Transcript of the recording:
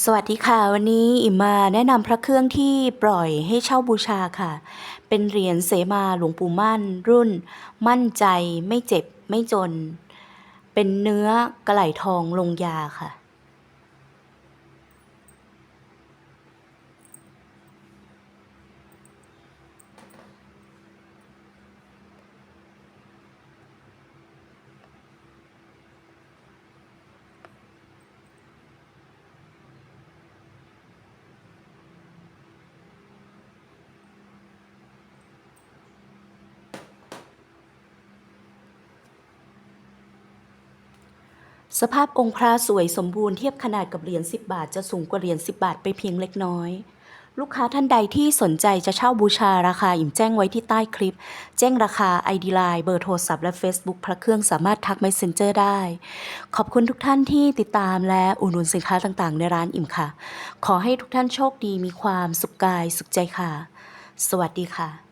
สวัสดีค่ะ วันนี้อิมมาแนะนำพระเครื่องที่ปล่อยให้เช่าบูชาค่ะ เป็นเหรียญเสมาหลวงปู่มั่น รุ่น มั่นใจไม่เจ็บไม่จน เป็นเนื้อกระไหลทองลงยาค่ะ สภาพองค์พระสวยสมบูรณ์เทียบขนาดกับเหรียญ10 บาท จะสูงกว่าเหรียญ10 บาทไปเพียงเล็กน้อย ลูกค้าท่านใดที่สนใจจะเช่าบูชาราคาอิ่มแจ้งไว้ที่ใต้คลิป แจ้งราคา ID Line เบอร์โทรศัพท์และ Facebook พระเครื่องสามารถทัก Messenger ได้ ขอบคุณทุกท่านที่ติดตามและอุดหนุนสินค้าต่างๆ ในร้านอิ่มค่ะ ขอให้ทุกท่านโชคดีมีความสุขกายสุขใจค่ะ สวัสดีค่ะ